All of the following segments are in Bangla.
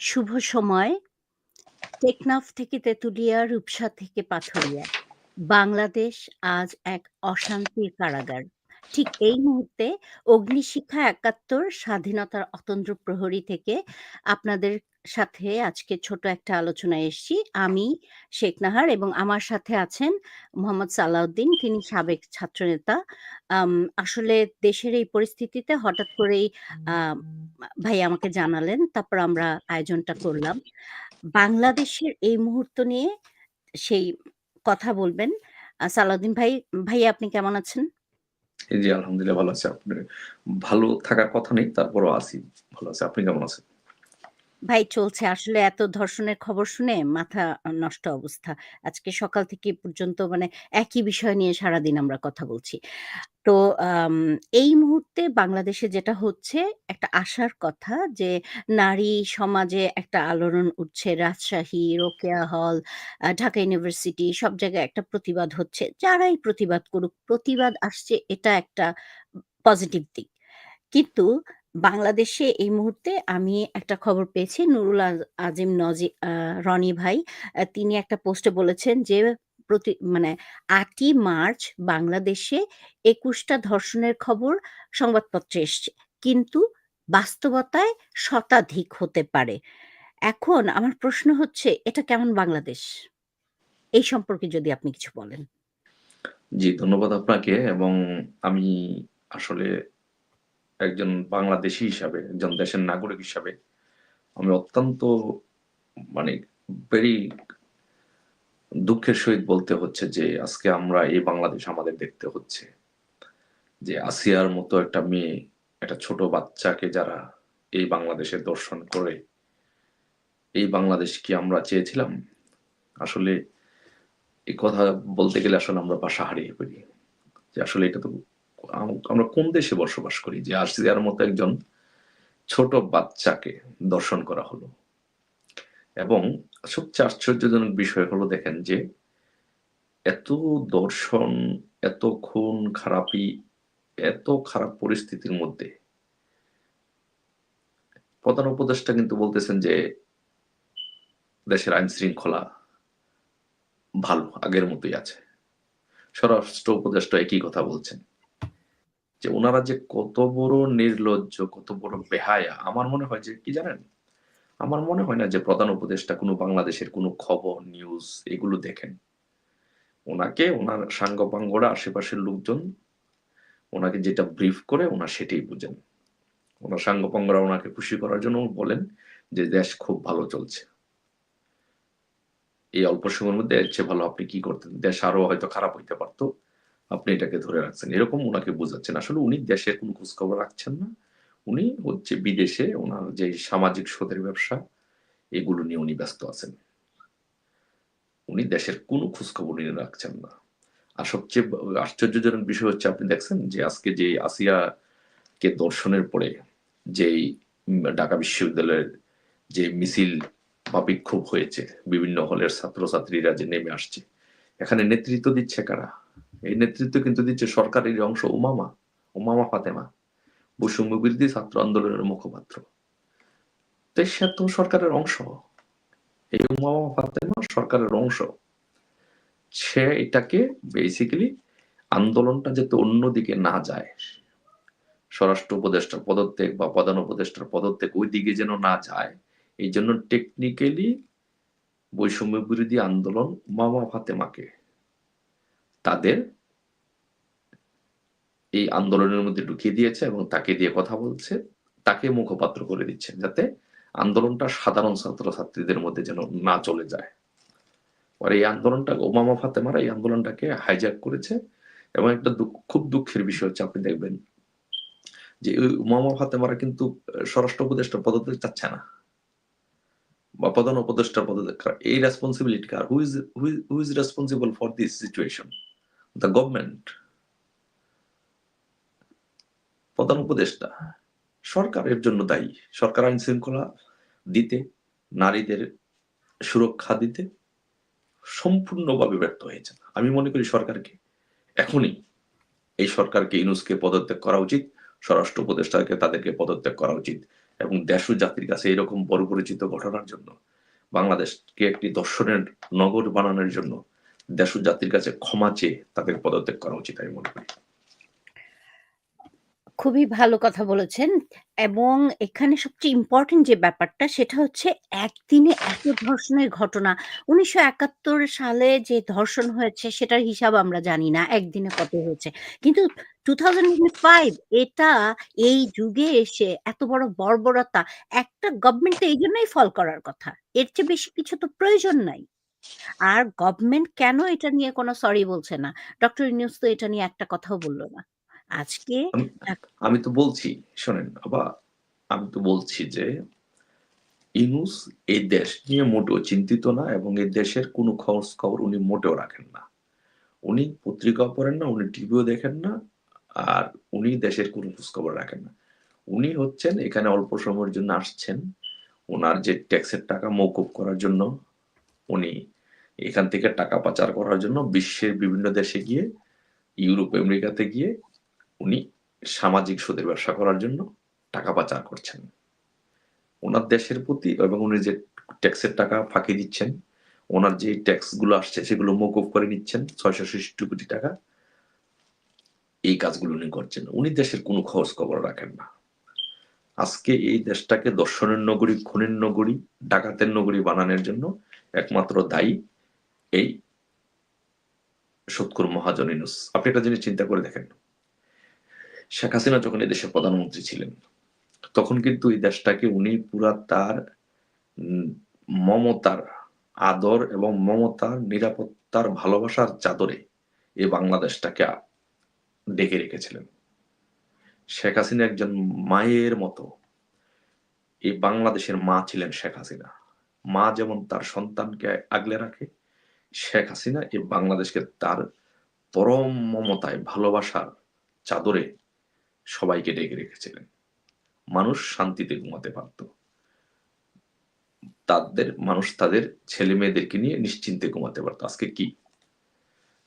শুভ সময়। টেকনাফ থেকে তেঁতুলিয়া, রূপসা থেকে পাথরিয়া বাংলাদেশ আজ এক অশান্তির কারাগার। ঠিক এই মুহূর্তে অগ্নিশিক্ষা একাত্তর স্বাধীনতার অতন্ত্র প্রহরী থেকে আপনাদের সাথে আজকে ছোট একটা আলোচনায় এসছি। আমি শেখ নাহার এবং আমার সাথে আছেন মোহাম্মদ সালাউদ্দিন। তিনি সাবেক ছাত্রনেতা। আসলে দেশের এই পরিস্থিতিতে হঠাৎ করেই ভাই আমাকে জানালেন। তারপর আমরা আয়োজনটা করলাম। বাংলাদেশের এই মুহূর্ত নিয়ে সেই কথা বলবেন। সালাউদ্দিন ভাই, ভাইয়া আপনি কেমন আছেন? জি, আলহামদুলিল্লাহ ভালো আছি। আপনি ভালো থাকার কথা নেই, তারপরেও আছি। ভালো আছি। আপনি কেমন আছেন? ভাই চলছে। আসলে এত ধর্ষণের খবর শুনে মাথা নষ্ট অবস্থা। আজকে সকাল থেকে পর্যন্ত মানে একই বিষয় নিয়ে সারাদিন আমরা কথা বলছি। তো এই মুহূর্তে বাংলাদেশে যেটা হচ্ছে একটা আশার কথা যে নারী সমাজে একটা আলোড়ন উঠছে। রাজশাহী, রোকেয়া হল, ঢাকা ইউনিভার্সিটি সব জায়গায় একটা প্রতিবাদ হচ্ছে। যারাই প্রতিবাদ করুক, প্রতিবাদ আসছে এটা একটা পজিটিভ দিক। কিন্তু বাংলাদেশে এই মুহূর্তে আমি একটা খবর পেয়েছি নুরুল আজিম নজি রনি ভাই তিনি একটা পোস্টে বলেছেন যে প্রতি মানে আটই মার্চ বাংলাদেশে একুশটা ধর্ষণের খবর সংবাদপত্রে এসছে। কিন্তু বাস্তবতায় শতাধিক হতে পারে। এখন আমার প্রশ্ন হচ্ছে এটা কেমন বাংলাদেশ? এই সম্পর্কে যদি আপনি কিছু বলেন। জি, ধন্যবাদ আপনাকে এবং আমি আসলে একজন বাংলাদেশী হিসাবে, একজন দেশের নাগরিক হিসাবে আমি অত্যন্ত মানে ভেরি দুঃখের সহিত বলতে হচ্ছে যে আজকে আমরা এই বাংলাদেশ আমাদের দেখতে হচ্ছে। যে আসিয়ার মতো একটা মেয়ে, একটা ছোট বাচ্চাকে যারা এই বাংলাদেশে দর্শন করে এই বাংলাদেশ কি আমরা চেয়েছিলাম? আসলে এই কথা বলতে গেলে আসলে আমরা ভাষা হারিয়ে ফেলি। যে আসলে এটা তো আমরা কোন দেশে বসবাস করি যে আসিয়ার মতো একজন ছোট বাচ্চাকে দর্শন করা হলো। এবং সবচেয়ে আশ্চর্যজনক বিষয় হলো দেখেন যে এত দর্শন, এত খুন খারাপি, এত খারাপ পরিস্থিতির মধ্যে প্রধান উপদেষ্টা কিন্তু বলতেছেন যে দেশের আইন শৃঙ্খলা ভালো, আগের মতোই আছে। স্বরাষ্ট্র উপদেষ্টা একই কথা বলছেন। যে ওনারা যে কত বড় নির্লজ্জ, কত বড় বেহায়া আমার মনে হয় যে কি জানেন? আমার মনে হয় না যে প্রধান উপদেষ্টা কোনো বাংলাদেশের কোনো খবর, নিউজ এগুলো দেখেন। উনাকে উনার সাঙ্গপাঙ্গরা আশেপাশের লোকজন ওনাকে যেটা ব্রিফ করে ওনার সেটাই বুঝেন। উনার সাঙ্গপাঙ্গরা ওনাকে খুশি করার জন্য বলেন যে দেশ খুব ভালো চলছে। এই অল্প সময়ের মধ্যে এর চেয়ে ভালো আপনি কি করতেন? দেশ আরও হয়তো খারাপ হইতে পারত। আপনি এটাকে ধরে রাখছেন। এরকম উনাকে বুঝাচ্ছেন। আসলে উনি দেশের কোনো খোঁজখবর রাখছেন না। উনি হচ্ছে বিদেশে উনার যে সামাজিক স্রোতের ব্যবসা এগুলো নিয়ে উনি ব্যস্ত আছেন। উনি দেশের কোনো খোঁজখবর উনি রাখছেন না। আর সবচেয়ে আশ্চর্যজনক বিষয় হচ্ছে আপনি দেখছেন যে আজকে যে আসিয়াকে দর্শনের পরে যেই ঢাকা বিশ্ববিদ্যালয়ের যে মিছিল বা বিক্ষোভ হয়েছে, বিভিন্ন হলের ছাত্রছাত্রীরা যে নেমে আসছে। এখানে নেতৃত্ব দিচ্ছে কারা? এই নেতৃত্ব কিন্তু দিচ্ছে সরকারের অংশ উমামা, উমামা ফাতেমা। বৈষম্য বিরোধী ছাত্র আন্দোলনের মুখপাত্র। সে তো সরকারের অংশ। এই উমামা ফাতেমা সরকারের অংশ। সে এটাকে বেসিক্যালি আন্দোলনটা যাতে অন্যদিকে না যায়। স্বরাষ্ট্র উপদেষ্টার পদত্যাগ বা প্রধান উপদেষ্টার পদত্যাগ ওই দিকে যেন না যায়। এই জন্য টেকনিক্যালি বৈষম্য বিরোধী আন্দোলন উমামা ফাতেমাকে তাদের এই আন্দোলনের মধ্যে ঢুকিয়ে দিয়েছে এবং তাকে দিয়ে কথা বলছে, তাকে মুখপাত্র করে দিচ্ছে যাতে আন্দোলনটা সাধারণ ছাত্রছাত্রীদের মধ্যে যেন না চলে যায়। এই আন্দোলনটা ওমামা ফাতেমারা এই আন্দোলনটাকে হাইজ্যাক করেছে এবং একটা খুব দুঃখের বিষয় হচ্ছে আপনি দেখবেন যে ওই উমামা ফাতেমারা কিন্তু স্বরাষ্ট্র উপদেষ্টা পদত্যাগ চাচ্ছে না। বা প্রধান উপদেষ্টা পদত্যাগ। এই responsibility car? Who is who is responsible for this situation? The government. প্রধান উপদেষ্টা। সরকার এর জন্য দায়ী। সরকার আইন শৃঙ্খলা দিতে, নারীদের সুরক্ষা দিতে সম্পূর্ণভাবে ব্যর্থ হয়েছে। আমি মনে করি সরকারকে এখনই এই সরকারকে ইউনূসকে পদত্যাগ করা উচিত। স্বরাষ্ট্র উপদেষ্টাকে তাদেরকে পদত্যাগ করা উচিত এবং দেশ ও জাতির কাছে এরকম বড় পরিচিত ঘটনার জন্য বাংলাদেশকে একটি দর্শনের নগর বানানোর জন্য দেশ জাতির কাছে ক্ষমা চেয়ে তাদের পদত্যাগ করা উচিত আমি মনে করি। খুবই ভালো কথা বলেছেন এবং এখানে সবচেয়ে ইম্পর্টেন্ট যে ব্যাপারটা সেটা হচ্ছে একদিনে এত ধর্ষণের ঘটনা। ১৯৭১ সালে যে ধর্ষণ হয়েছে সেটার হিসাব আমরা জানি না, একদিনে কত হয়েছে। কিন্তু 2005 এটা এই যুগে এসে এত বড় বর্বরতা একটা গভর্নমেন্ট এই জন্যই ফল করার কথা। এর চেয়ে বেশি কিছু তো প্রয়োজন নাই। আর গভর্নমেন্ট কেন এটা নিয়ে কোনো সরি বলছে না? ডক্টর ইউনুস তো এটা নিয়ে একটা কথাও বলল না। আজকে আমি আমি তো বলছি শোনেন আবার আমি তো বলছি যে ইনুস এই দেশ নিয়ে মোটেও চিন্তিত না এবং এই দেশের কোনো খোঁজ খবর উনি মোটেও রাখেন না। উনি পত্রিকা পড়েন না উনি টিভিও দেখেন না আর উনি দেশের কোনো খোঁজ খবর রাখেন না। উনি হচ্ছেন এখানে অল্প সময়ের জন্য আসছেন। ওনার যে ট্যাক্সের টাকা মৌকুব করার জন্য উনি এখান থেকে টাকা পাচার করার জন্য বিশ্বের বিভিন্ন দেশে গিয়ে, ইউরোপ, আমেরিকাতে গিয়ে উনি সামাজিক সুদের ব্যবসা করার জন্য টাকা পাচার করছেন। ওনার দেশের প্রতি এবং উনি যে ট্যাক্সের টাকা ফাঁকি দিচ্ছেন, ওনার যে ট্যাক্সগুলো আসছে সেগুলো মৌকুব করে নিচ্ছেন, ছয়শো ছেষট্টি কোটি টাকা, এই কাজগুলো উনি করছেন। উনি দেশের কোনো খোঁজ খবর রাখেন না। আজকে এই দেশটাকে দর্শনের নগরী, খুনের নগরী, ডাকাতের নগরী বানানোর জন্য একমাত্র দায়ী এই সৎকুর মহাজন আপনি একটা জিনিস চিন্তা করে দেখেন। শেখ হাসিনা যখন এই দেশের প্রধানমন্ত্রী ছিলেন, তখন কিন্তু এই দেশটাকে উনি পুরা তার মমতার আদর এবং মমতার নিরাপত্তার ভালোবাসার চাদরে এই বাংলাদেশটাকে ডেকে রেখেছিলেন। শেখ হাসিনা একজন মায়ের মতো এই বাংলাদেশের মা ছিলেন শেখ হাসিনা। মা যেমন তার সন্তানকে আগলে রাখে শেখ হাসিনা এই বাংলাদেশকে তার পরম মমতায়, ভালোবাসার চাদরে সবাইকে ডেকে রেখেছিলেন। মানুষ শান্তিতে ঘুমাতে পারত। তাদের, মানুষ তাদের ছেলে মেয়েদেরকে নিয়ে নিশ্চিন্তে ঘুমাতে পারতো। আজকে কি?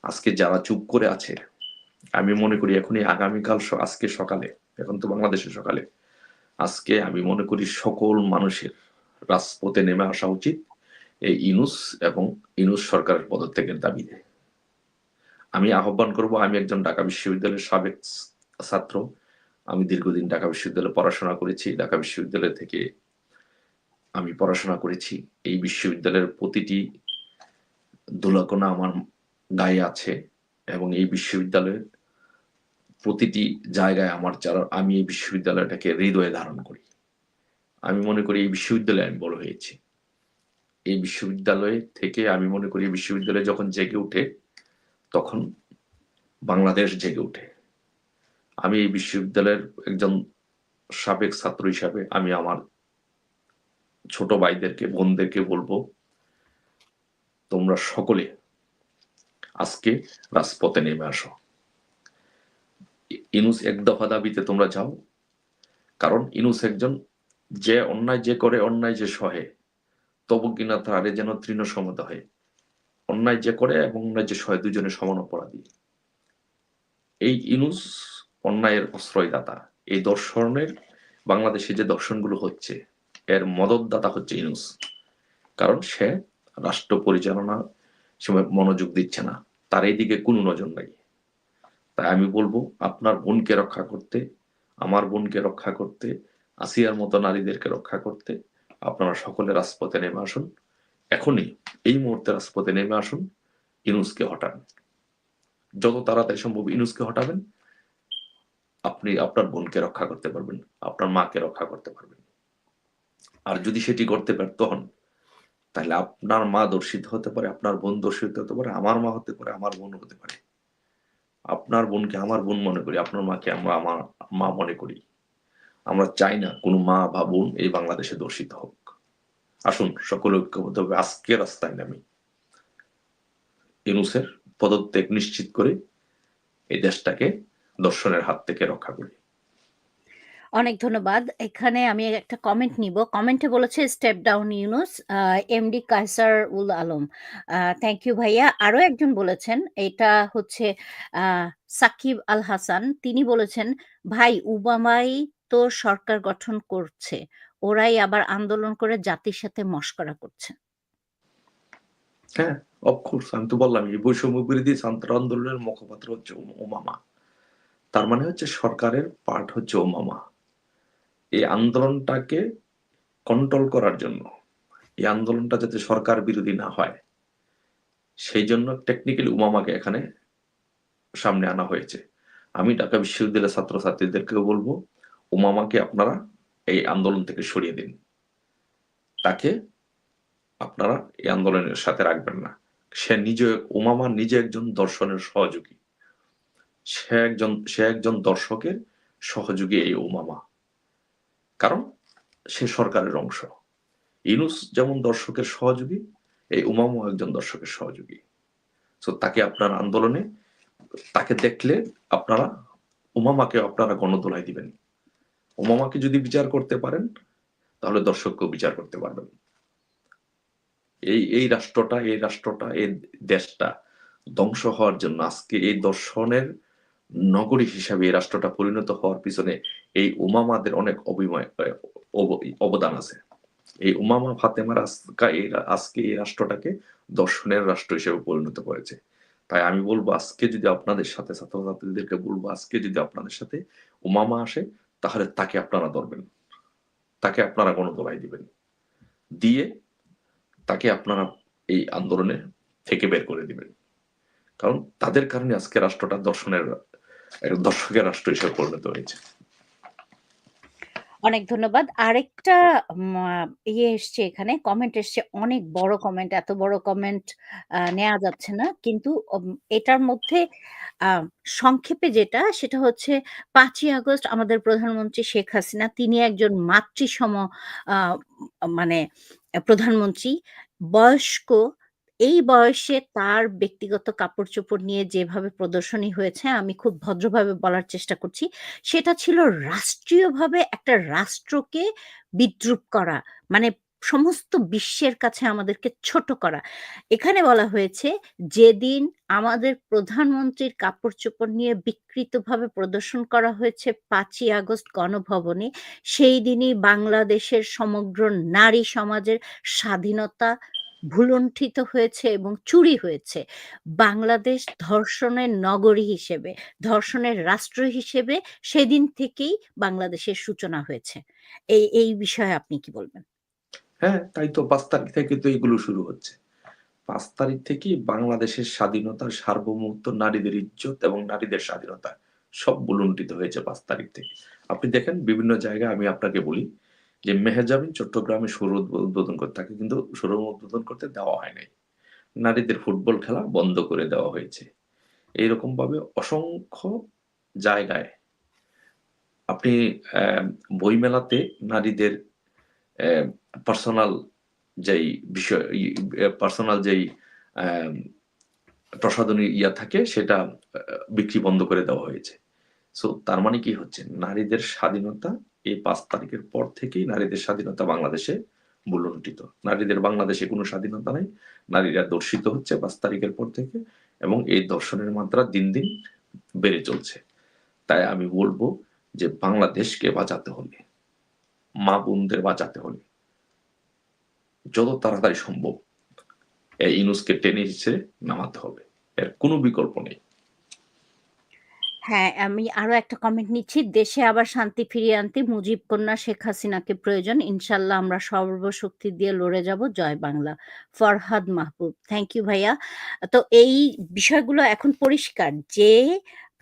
আজকে যারা চুপ করে আছে, আমি মনে করি এখনই আগামীকাল আজকে সকালে, এখন তো বাংলাদেশের সকালে, আজকে আমি মনে করি সকল মানুষের রাজপথে নেমে আসা উচিত। এই ইনুস এবং ইনুস সরকারের পদত্যাগের দাবিতে। আমি আহ্বান করব, আমি একজন ঢাকা বিশ্ববিদ্যালয়ের সাবেক ছাত্র। আমি দীর্ঘদিন ঢাকা বিশ্ববিদ্যালয়ে পড়াশোনা করেছি। ঢাকা বিশ্ববিদ্যালয় থেকে আমি পড়াশোনা করেছি। এই বিশ্ববিদ্যালয়ের প্রতিটি দোলাকোনা আমার গায়ে আছে এবং এই বিশ্ববিদ্যালয়ের প্রতিটি জায়গায় আমার যারা, আমি এই বিশ্ববিদ্যালয়টাকে হৃদয়ে ধারণ করি। আমি মনে করি এই বিশ্ববিদ্যালয়ে আমি বড় হয়েছি। এই বিশ্ববিদ্যালয় থেকে আমি মনে করি বিশ্ববিদ্যালয় যখন জেগে উঠে তখন বাংলাদেশ জেগে উঠে আমি এই বিশ্ববিদ্যালয়ের একজন সাবেক ছাত্র হিসাবে আমি আমার ছোট ভাইদেরকে, বোনদেরকে বলব, তোমরা সকলে আজকে রাজপথে নেমে আসো। ইনুস এক দফা দাবিতে তোমরা যাও, কারণ ইনুস একজন যে অন্যায় যে করে, অন্যায় যে সহে তবু কিনা তারে যেন তৃণ সমতা হয়। অন্যায় যে করে এবং অন্যায় যে সহে দুজনে সমান অপরাধী। এই ইনুস অন্যায়ের প্রশ্রয়দাতা এই দর্শনের, বাংলাদেশে যে দর্শনগুলো হচ্ছে, এর মদতদাতা হচ্ছে ইনুস। কারণ সে রাষ্ট্র পরিচালনা সময় মনোযোগ দিচ্ছে না। তার এই দিকে কোনো নজর নাই। তাই আমি বলব, আপনার বোনকে রক্ষা করতে, আমার বোনকে রক্ষা করতে, আসিয়ার মতো নারীদেরকে রক্ষা করতে আপনারা সকলে রাজপথে নেমে আসুন। এখনই এই মুহূর্তে রাজপথে নেমে আসুন, ইনুসকে হটান। যত তাড়াতাড়ি সম্ভব ইনুসকে হটাবেন। আপনি আপনার বোনকে রক্ষা করতে পারবেন, আপনার মাকে রক্ষা করতে পারবেন। আর যদি সেটি করতে ব্যর্থ হন, তাহলে আপনার মা দর্শিত হতে পারে, আপনার বোন দর্শিত হতে পারে, আমার মা হতে পারে, আমার বোন হতে পারে। আপনার বোনকে আমার বোন মনে করি, আপনার মাকে আমরা, আমার মা মনে করি। আমরা চাই না কোনো মা বা বোন এই বাংলাদেশে দর্শিত হোক। আসুন, সকলে ঐক্যবদ্ধ হবে আজকে রাস্তায় নামি। ইনুসের পদত্যাগ নিশ্চিত করে এই দেশটাকে দর্শনের হাত থেকে রক্ষা করি। অনেক ধন্যবাদ। এখানে আমি একটা কমেন্ট নিব। কমেন্টে বলেছে step down Yunus MD Kaiser ul Alam. Thank you ভাইয়া। আরও একজন বলেছেন, এটা হচ্ছে সাকিব আল হাসান। তিনি বলেছেন, ভাই, উবামাই সরকার গঠন করছে, ওরাই আবার আন্দোলন করে জাতির সাথে মশকরা করছে। হ্যাঁ, অফ কোর্স আমি তো বললাম এই বৈষম্য বিরোধী আন্দোলনের মুখপাত্র হচ্ছে ওমামা। তার মানে হচ্ছে সরকারের পার্ট হচ্ছে ওমামা। এই আন্দোলনটাকে কন্ট্রোল করার জন্য, এই আন্দোলনটা যাতে সরকার বিরোধী না হয়, সেই জন্য টেকনিক্যালি ওমামাকে এখানে সামনে আনা হয়েছে। আমি ঢাকা বিশ্ববিদ্যালয়ের ছাত্রছাত্রীদেরকেও বলব, ওমামাকে আপনারা এই আন্দোলন থেকে সরিয়ে দিন। তাকে আপনারা এই আন্দোলনের সাথে রাখবেন না। সে নিজে ওমামা নিজে একজন দর্শনের সহযোগী। সে একজন সে একজন দর্শকের সহযোগী এই ওমামা। কারণ সে সরকারের অংশ। ইনুস যেমন দর্শকের সহযোগী, এই ওমামাও একজন দর্শকের সহযোগী। তো তাকে আপনার আন্দোলনে তাকে দেখলে আপনারা উমামাকে আপনারা গণদোলায় দিবেন। ওমামাকে যদি বিচার করতে পারেন, তাহলে দর্শককেও বিচার করতে পারবেন। এই এই রাষ্ট্রটা এই রাষ্ট্রটা এই দেশটা ধ্বংস হওয়ার জন্য আজকে এই দর্শনের নগরী হিসাবে এই রাষ্ট্রটা পরিণত হওয়ার পিছনে এই উমামাদের অনেক অভিময় অবদান আছে এই উমামা ফাতেমার আজকে এই রাষ্ট্রটাকে দর্শনের রাষ্ট্র হিসেবে পরিণত করেছে তাই আমি বলব আজকে যদি আপনাদের সাথে ছাত্রছাত্রীদেরকে বলব আজকে যদি আপনাদের সাথে উমামা আসে তাহলে তাকে আপনারা ধরবেন। তাকে আপনারা গণতলায় দিবেন। দিয়ে তাকে আপনারা এই আন্দোলনে থেকে বের করে দিবেন। কারণ তাদের কারণে আজকে রাষ্ট্রটা দর্শনের দর্শকের রাষ্ট্র হিসেবে পরিণত হয়েছে। অনেক ধন্যবাদ। আরেকটা ইয়ে এসছে এখানে, কমেন্ট এসছে। অনেক বড় কমেন্ট। এত বড় কমেন্ট নেয়া যাচ্ছে না। কিন্তু এটার মধ্যে সংক্ষেপে যেটা, সেটা হচ্ছে পাঁচই আগস্ট আমাদের প্রধানমন্ত্রী শেখ হাসিনা, তিনি একজন মাতৃসম মানে প্রধানমন্ত্রী। বয়স্ক, এই বয়সে তার ব্যক্তিগত কাপড়-চোপড় নিয়ে যেভাবে প্রদর্শনী হয়েছে, আমি খুব ভদ্রভাবে বলার চেষ্টা করছি। সেটা ছিল রাষ্ট্রীয়ভাবে একটা রাষ্ট্রকে বিদ্রুপ করা। মানে সমস্ত বিশ্বের কাছে আমাদেরকে ছোট করা। এখানে বলা হয়েছে, যেদিন আমাদের প্রধানমন্ত্রীর কাপড়-চোপড় নিয়ে বিকৃতভাবে প্রদর্শন করা হয়েছে পাঁচই আগস্ট গণভবনে, সেই দিনই বাংলাদেশের সমগ্র নারী সমাজের স্বাধীনতা ভূলুণ্ঠিত হয়েছে এবং চুরি হয়েছে। বাংলাদেশ ধর্ষণের নগরী হিসেবে, ধর্ষণের রাষ্ট্র হিসেবে সেদিন থেকেই বাংলাদেশের সূচনা হয়েছে। এই এই বিষয়ে আপনি কি বলবেন? হ্যাঁ তাই তো পাঁচ তারিখ থেকে তো এগুলো শুরু হচ্ছে পাঁচ তারিখ থেকেই বাংলাদেশের স্বাধীনতার সার্বভৌমত্ব নারীদের ইজ্জত এবং নারীদের স্বাধীনতা সব বুলুণ্ঠিত হয়েছে পাঁচ তারিখ থেকে আপনি দেখেন বিভিন্ন জায়গায় আমি আপনাকে বলি যে মেহেজাবিন চট্টগ্রামে শুরু উদ্বোধন করতে তাকে কিন্তু শুরু উদ্বোধন করতে দেওয়া হয় নাই। নারীদের ফুটবল খেলা বন্ধ করে দেওয়া হয়েছে। এইরকম ভাবে অসংখ্য জায়গায় আপনি বইমেলাতে নারীদের পার্সোনাল যেই বিষয় পার্সোনাল যেই প্রসাধনী ইয়া থাকে সেটা বিক্রি বন্ধ করে দেওয়া হয়েছে। সো তার মানে কি হচ্ছে? নারীদের স্বাধীনতা এই পাঁচ তারিখের পর থেকেই নারীদের স্বাধীনতা বাংলাদেশে বুলুণ্ঠিত নারীদের বাংলাদেশে কোনো স্বাধীনতা নাই, নারীরা দর্শিত হচ্ছে পাঁচ তারিখের পর থেকে এবং এই দর্শনের মাত্রা দিন দিন বেড়ে চলছে। তাই আমি বলব যে বাংলাদেশকে বাঁচাতে হলে, মা বোনদের বাঁচাতে হলে যত তাড়াতাড়ি সম্ভব এই ইনুসকে টেনে হিসেবে নামাতে হবে। এর কোনো বিকল্প নেই। হ্যাঁ, আমি আরও একটা কমেন্ট নিচ্ছি। দেশে আবার শান্তি ফিরিয়ে আনতে মুজিব কন্যা শেখ হাসিনাকে প্রয়োজন। ইনশাল্লাহ আমরা সর্বশক্তি দিয়ে লড়ে যাব। জয় বাংলা। ফরহাদ মাহবুব। থ্যাংক ইউ ভাইয়া। তো এই বিষয়গুলো এখন পরিষ্কার যে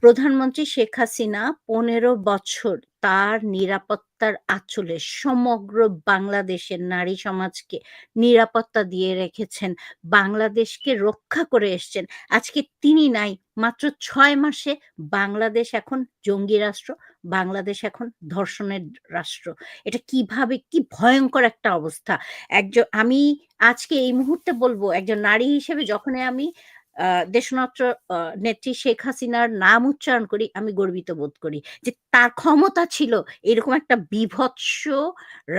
প্রধানমন্ত্রী শেখ হাসিনা ১৫ বছর তার নিরাপত্তার আঁচলে সমগ্র বাংলাদেশের নারী সমাজকে নিরাপত্তা দিয়ে রেখেছেন। বাংলাদেশকে রক্ষা করে এসছেন। আজকে তিনি নাই। মাত্র ছয় মাসে বাংলাদেশ এখন জঙ্গি রাষ্ট্র। বাংলাদেশ এখন ধর্ষণের রাষ্ট্র। এটা কীভাবে, কি ভয়ঙ্কর একটা অবস্থা। একজন, আমি আজকে এই মুহূর্তে বলব, একজন নারী হিসেবে যখনই আমি দেশনাত্র নেত্রী শেখ হাসিনার নাম উচ্চারণ করি, আমি গর্বিত বোধ করি। যে তার ক্ষমতা ছিল এরকম একটা বিভৎস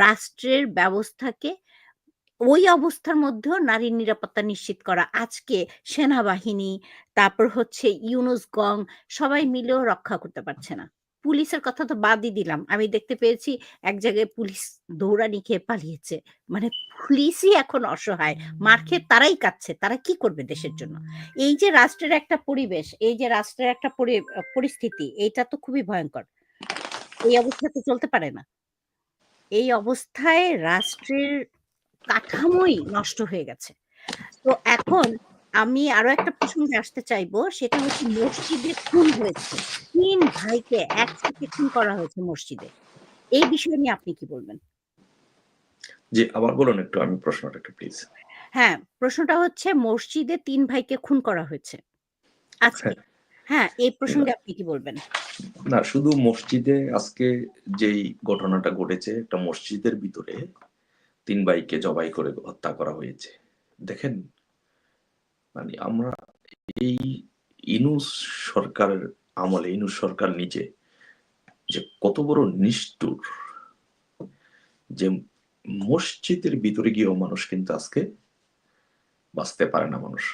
রাষ্ট্রের ব্যবস্থাকে ওই অবস্থার মধ্যেও নারীর নিরাপত্তা নিশ্চিত করা। আজকে সেনাবাহিনী, তারপর হচ্ছে ইউনুস গং সবাই মিলেও রক্ষা করতে পারছে না। পুলিশের কথা তো বাদই দিলাম। আমি দেখতে পেয়েছি এক জায়গায় পুলিশ দৌড়ানি খেয়ে পালিয়েছে। মানে পুলিশই এখন অসহায়। মার খেয়ে তারাই কাঁদছে। তারা কি করবে দেশের জন্য? এই যে রাষ্ট্রের একটা পরিবেশ, এই যে রাষ্ট্রের একটা পরি পরিস্থিতি এইটা তো খুবই ভয়ঙ্কর এই অবস্থায় তো চলতে পারে না। এই অবস্থায় রাষ্ট্রের কাঠামোই নষ্ট হয়ে গেছে। তো এখন আমি আরও একটা প্রসঙ্গে আসতে চাইব সেটা হচ্ছে মসজিদে খুন হয়েছে। ৩ ভাইকে একসাথে খুন করা হয়েছে মসজিদে। এই বিষয় নিয়ে আপনি কি বলবেন? জি, আবার বলুন একটু আমি প্রশ্নটা একটু প্লিজ। হ্যাঁ, প্রশ্নটা হচ্ছে মসজিদে ৩ ভাইকে খুন করা হয়েছে। আজকে। হ্যাঁ। হ্যাঁ, এই প্রসঙ্গে আপনি কি বলবেন? না শুধু মসজিদে আজকে যেই ঘটনাটা ঘটেছে একটা মসজিদের ভিতরে ৩ ভাইকে জবাই করে হত্যা করা হয়েছে। দেখেন মানে আমরা এই ইনুস সরকারের আমলে ইনুস সরকার নিজে যে কত বড় নিষ্ঠুর যে মসজিদের ভিতরে গিয়েও মানুষ কিন্তু আজকে বাঁচতে পারে না মানুষ।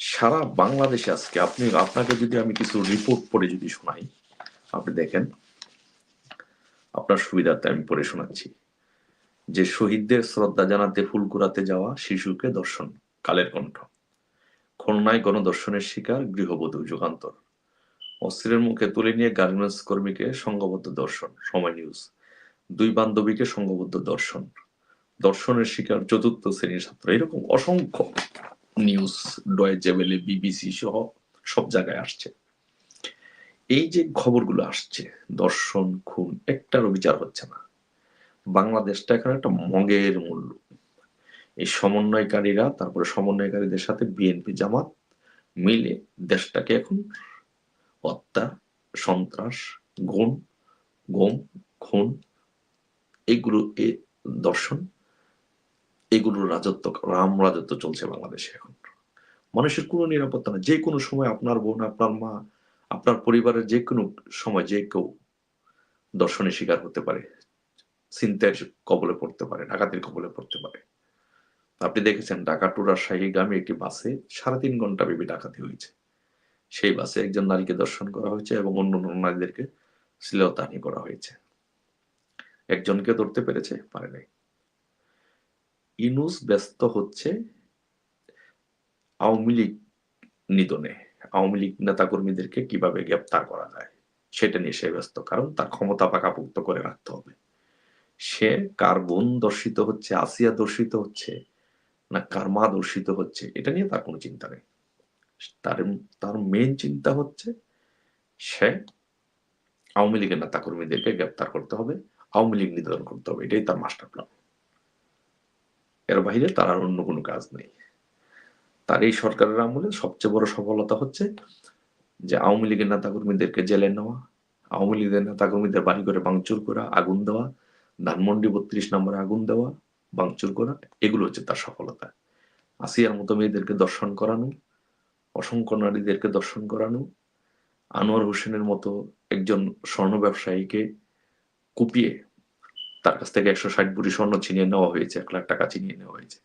সারা বাংলাদেশে আজকে আপনি আপনাকে যদি আমি কিছু রিপোর্ট পড়ে যদি শোনাই, আপনি দেখেন আপনার সুবিধার্থে আমি পড়ে শোনাচ্ছি। যে শহীদদের শ্রদ্ধা জানাতে ফুলকুড়াতে যাওয়া শিশুকে দর্শন কালের কণ্ঠ। খুলনায় গণদর্শনের শিকার গৃহবধূ যুগান্তর। অস্ত্রের মুখে তুলে নিয়ে গার্মেন্টস কর্মীকে সংঘবদ্ধ দর্শন, সময় নিউজ দুই বান্ধবীকে সংঘবদ্ধ দর্শন। দর্শনের শিকার চতুর্থ শ্রেণির ছাত্র। এরকম অসংখ্য নিউজ ডয়েজে ভেলে বিবিসি সহ সব জায়গায় আসছে। এই যে খবরগুলো আসছে, দর্শন, খুন, একটারও বিচার হচ্ছে না। বাংলাদেশটা এখন একটা মগের মূল্য। এই সমন্বয়কারীরা, তারপরে সমন্বয়কারীদের সাথে বিএনপি জামাত মিলে দেশটাকে এখন হত্যা, সন্ত্রাস গুণ গম, খুন, এগুলো এ দর্শন, এগুলোর রাজত্ব, রাম রাজত্ব চলছে বাংলাদেশে এখন। মানুষের কোনো নিরাপত্তা না যে কোনো সময় আপনার বোন, আপনার মা, আপনার পরিবারের যে কোনো সময় যে কেউ দর্শনের শিকার হতে পারে। চিন্তার কবলে পড়তে পারে, ডাকাতির কবলে পড়তে পারে। আপনি দেখেছেন ঢাকা টু রাজশাহীগামী একটি বাসে সাড়ে তিন ঘণ্টা ব্যাপী ডাকাতি হয়েছে। সেই বাসে একজন নারীকে দর্শন করা হয়েছে এবং অন্য নারীদেরকে শ্লীলতাহানি করা হয়েছে। একজনকে ধরতে পেরেছে, পারে নাই। ইনুস ব্যস্ত হচ্ছে আওয়ামী লীগ নিধনে। আওয়ামী লীগ নেতাকর্মীদেরকে কীভাবে গ্রেপ্তার করা যায়, সেটা নিয়ে সে ব্যস্ত, কারণ তার ক্ষমতা পাকাপুক্ত করে রাখতে হবে। সে কার বোন দর্শিত হচ্ছে, আসিয়া দর্শিত হচ্ছে না কার মা দর্শিত হচ্ছে, এটা নিয়ে তার কোনো চিন্তা নেই। তার তার মেন চিন্তা হচ্ছে, সে আওয়ামী লীগের নেতা কর্মীদেরকে গ্রেপ্তার করতে হবে, আওয়ামী লীগ নিধন করতে হবে, এটাই তার মাস্টার প্ল্যান এর বাইরে তার আর অন্য কোনো কাজ নেই। তার এই সরকারের আমলে সবচেয়ে বড় সফলতা হচ্ছে যে আওয়ামী লীগের নেতা কর্মীদেরকে জেলে নেওয়া, আওয়ামী লীগের নেতা কর্মীদের বাড়ি করে ভাঙচুর করা, আগুন দেওয়া, ধানমন্ডি বত্রিশ নম্বরে আগুন দেওয়া ভাঙচুর করা, এগুলো হচ্ছে তার সফলতা। আসিয়ার মতো মেয়েদেরকে দর্শন করানো, অসংখ্য নারীদেরকে দর্শন করানো, আনোয়ার হোসেনের মতো একজন স্বর্ণ ব্যবসায়ীকে কুপিয়ে তার কাছ থেকে একশো ষাট বুড়ি স্বর্ণ ছিনিয়ে নেওয়া হয়েছে, এক লাখ টাকা ছিনিয়ে নেওয়া হয়েছে।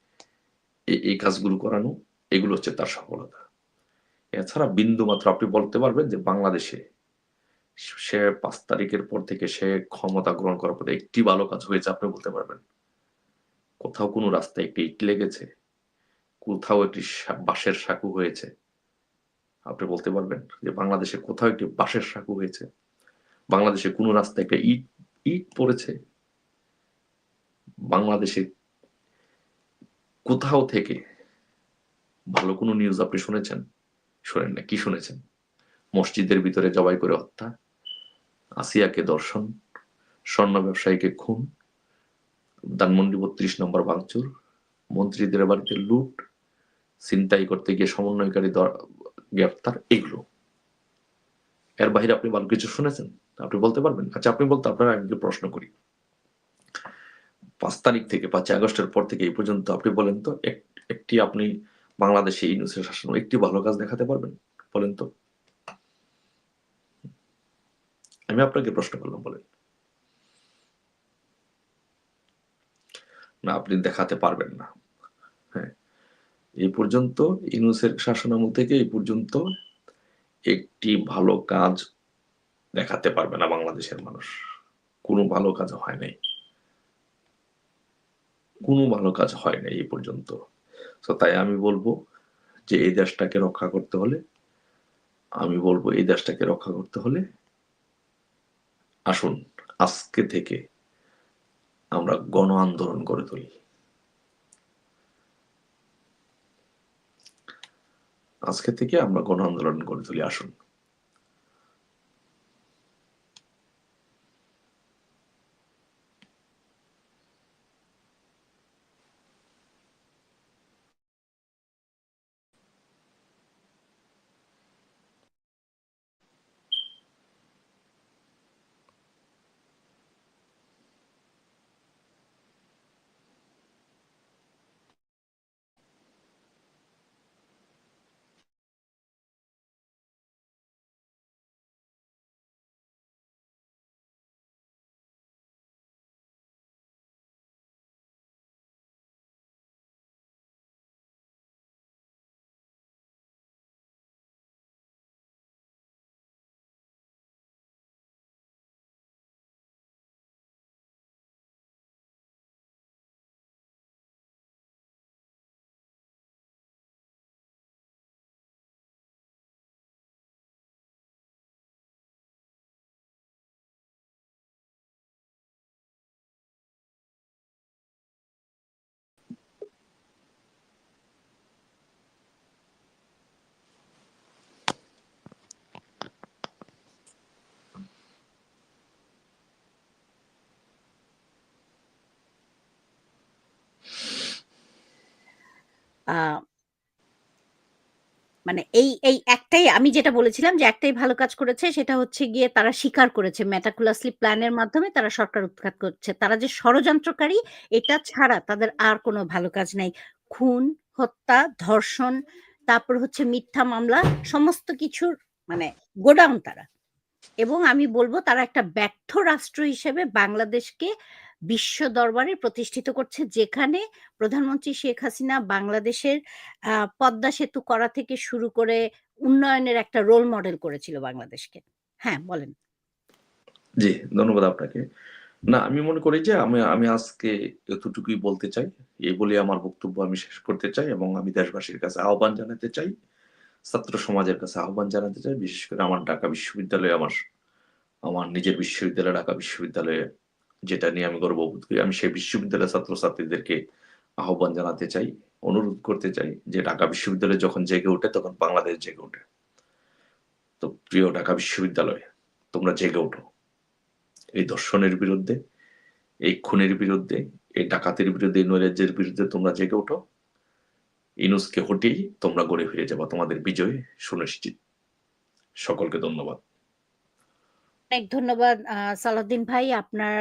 এই কাজগুলো করানো, এগুলো হচ্ছে তার সফলতা। এছাড়া বিন্দু মাত্র আপনি বলতে পারবেন যে বাংলাদেশে সে পাঁচ তারিখের পর থেকে সে ক্ষমতা গ্রহণ করার পরে একটি ভালো কাজ হয়েছে, আপনি বলতে পারবেন। কোথাও কোনো রাস্তায় একটি ইট লেগেছে, কোথাও একটি বাঁশের সাঁকু হয়েছে। আপনি বলতে পারবেন যে বাংলাদেশে কোথাও একটি বাঁশের সাঁকু হয়েছে। বাংলাদেশে কোনো রাস্তায় একটা ইট ইট পড়েছে। বাংলাদেশে কোথাও থেকে ভালো কোনো নিউজ আপনি শুনেছেন? শোনেন না, কি শুনেছেন? মসজিদের ভিতরে জবাই করে হত্যা, আসিয়াকে দর্শন, স্বর্ণ ব্যবসায়ীকে খুন ধানমন্ডি বত্রিশ নম্বর ভাঙচুর, মন্ত্রীদের বাড়িতে লুট, ছিনতাই করতে গিয়ে সমন্বয়কারী গ্রেপ্তার, এগুলো। এর বাইরে আপনি ভালো কিছু শুনেছেন? আপনি বলতে পারবেন? আচ্ছা আপনি বলতে, আপনারা আমি প্রশ্ন করি। পাঁচ তারিখ থেকে, পাঁচই আগস্টের পর থেকে এই পর্যন্ত আপনি বলেন তো একটি আপনি বাংলাদেশে ইউনুসের শাসন, একটি ভালো কাজ দেখাতে পারবেন? বলেন তো। আমি আপনাকে প্রশ্ন করলাম, বলেন। না, আপনি দেখাতে পারবেন না। হ্যাঁ। এই পর্যন্ত ইনুসের শাসনামল থেকে এই পর্যন্ত একটি ভালো কাজ দেখাতে পারবে না বাংলাদেশের মানুষ। কোনো ভালো কাজ হয় নাই। কোনো ভালো কাজ হয় নাই এই পর্যন্ত। তো তাই আমি বলব যে এই দেশটাকে রক্ষা করতে হলে, আমি বলব এই দেশটাকে রক্ষা করতে হলে আসুন আজকে থেকে আমরা গণ আন্দোলন করে তুলি। আজকে থেকে আমরা গণ আন্দোলন গড়ে তুলি আসুন। মানে এই এই একটাই আমি যেটা বলেছিলাম যে একটাই ভালো কাজ করেছে সেটা হচ্ছে গিয়ে তারা স্বীকার করেছে meticulously প্ল্যানের মাধ্যমে তারা সরকার উৎখাত করছে। তারা যে ষড়যন্ত্রকারী এটা ছাড়া তাদের আর কোনো ভালো কাজ নাই। খুন, হত্যা, ধর্ষণ, তারপর হচ্ছে মিথ্যা মামলা সমস্ত কিছুর মানে গোডাউন তারা। এবং আমি বলব তারা একটা ব্যর্থ রাষ্ট্র হিসেবে বাংলাদেশকে বিশ্ব দরবারে প্রতিষ্ঠিত করছে যেখানে প্রধানমন্ত্রী শেখ হাসিনা বাংলাদেশের পদ্মা সেতু করা থেকে শুরু করে উন্নয়নের একটা রোল মডেল করেছিল বাংলাদেশকে। হ্যাঁ, বলেন। জি, ধন্যবাদ আপনাকে। না আমি মনে করি যে আমি আমি আজকে এতটুকুই বলতে চাই। এই বলে আমার বক্তব্য আমি শেষ করতে চাই এবং আমি দেশবাসীর কাছে আহ্বান জানাতে চাই। ছাত্র সমাজের কাছে আহ্বান জানাতে চাই। বিশেষ করে আমার ঢাকা বিশ্ববিদ্যালয়ে আমার আমার নিজের বিশ্ববিদ্যালয় ঢাকা বিশ্ববিদ্যালয়ে যেটা নিয়ে আমি গর্ববোধ করি। আমি সেই বিশ্ববিদ্যালয়ের ছাত্রছাত্রীদেরকে আহ্বান জানাতে চাই, অনুরোধ করতে চাই যে ঢাকা বিশ্ববিদ্যালয় যখন জেগে ওঠে তখন বাংলাদেশ জেগে ওঠে। তো প্রিয় ঢাকা বিশ্ববিদ্যালয় তোমরা জেগে ওঠো। এই ধর্ষণের বিরুদ্ধে, এই খুনের বিরুদ্ধে, এই ডাকাতের বিরুদ্ধে, এই নৈরাজ্যের বিরুদ্ধে তোমরা জেগে ওঠো। ইনুসকে হটিয়েই তোমরা গড়ে ফিরে যাবা। তোমাদের বিজয় সুনিশ্চিত। সকলকে ধন্যবাদ। অনেক ধন্যবাদ আ সালাউদ্দিন ভাই আপনার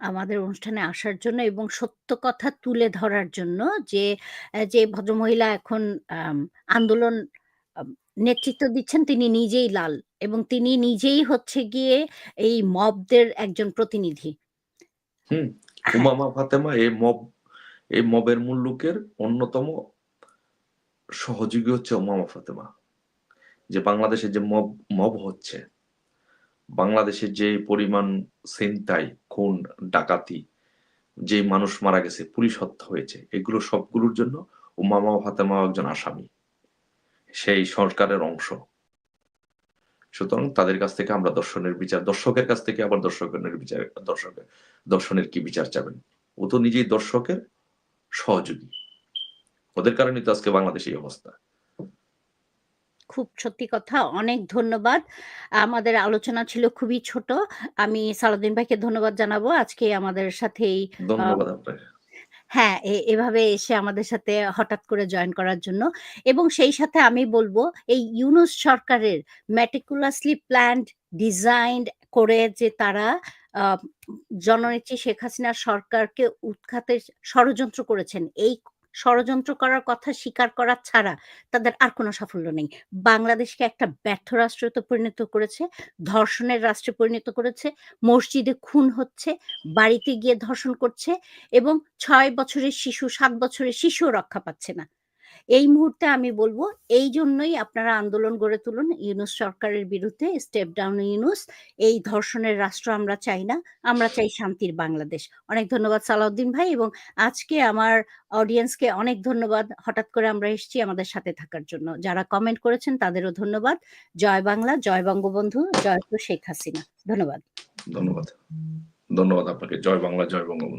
আমাদের অনুষ্ঠানে আসার জন্য এবং সত্য কথা তুলে ধরার জন্য যে, যে ভদ্রমহিলা এখন আন্দোলন নেতৃত্ব দিচ্ছেন তিনি নিজেই লাল এবং তিনি নিজেই হচ্ছে গিয়ে এই মবদের একজন প্রতিনিধি। হুম। উমামা ফাতেমা এই মব এই মবের মূল লোকের অন্যতম সহযোগী হচ্ছে উমামা ফাতেমা। যে বাংলাদেশে যে মব মব হচ্ছে, বাংলাদেশে যে পরিমাণ ছিনতাই, খুন, ডাকাতি, যে মানুষ মারা গেছে, পুলিশ হত্যা হয়েছে, এগুলো সবগুলোর জন্য উমামা ফাতেমাও একজন আসামি। সেই সরকারের অংশ। সুতরাং তাদের কাছ থেকে আমরা দর্শনের বিচার দর্শকের কাছ থেকে আবার দর্শকের বিচার দর্শকের দর্শনের কি বিচার চাবেন? ও তো নিজেই দর্শকের সহযোগী। ওদের কারণেই তো আজকে বাংলাদেশে এই অবস্থা। খুব সত্যি কথা। অনেক ধন্যবাদ। আমাদের আলোচনা ছিল খুবই ছোট। আমি সালাউদ্দিন ভাইকে ধন্যবাদ জানাব আজকে আমাদের সাথে এই ধন্যবাদ আপনাকে। হ্যাঁ, এভাবে এসে আমাদের সাথে হঠাৎ করে জয়েন করার জন্য এবং সেই সাথে আমি বলব এই ইউনূস সরকারের meticulously planned, ডিজাইন করে যে তারা জননেত্রী শেখ হাসিনার সরকারকে উৎখাতের ষড়যন্ত্র করেছেন। এই ষড়যন্ত্র করার কথা স্বীকার করা ছাড়া তাদের আর কোনো সাফল্য নেই। বাংলাদেশকে একটা ব্যর্থ রাষ্ট্রে তো পরিণত করেছে, ধর্ষণের রাষ্ট্রে পরিণত করেছে, মসজিদে খুন হচ্ছে, বাড়িতে গিয়ে ধর্ষণ করছে এবং ছয় বছরের শিশু, সাত বছরের শিশুও রক্ষা পাচ্ছে না। এই মুহূর্তে আমি বলব এই জন্যই আপনারা আন্দোলন গড়ে তুলুন ইউনুস সরকারের বিরুদ্ধে স্টেপ ডাউন ইউনুস এই ধর্ষণের রাষ্ট্র আমরা চাই না। আমরা চাই শান্তির বাংলাদেশ। অনেক ধন্যবাদ সালাউদ্দিন ভাই এবং আজকে আমার অডিয়েন্সকে অনেক ধন্যবাদ। হঠাৎ করে আমরা এসেছি আমাদের সাথে থাকার জন্য। যারা কমেন্ট করেছেন তাদেরও ধন্যবাদ। জয় বাংলা, জয় বঙ্গবন্ধু, জয় শেখ হাসিনা। ধন্যবাদ। ধন্যবাদ। ধন্যবাদ আপনাকে। জয় বাংলা, জয় বঙ্গবন্ধু।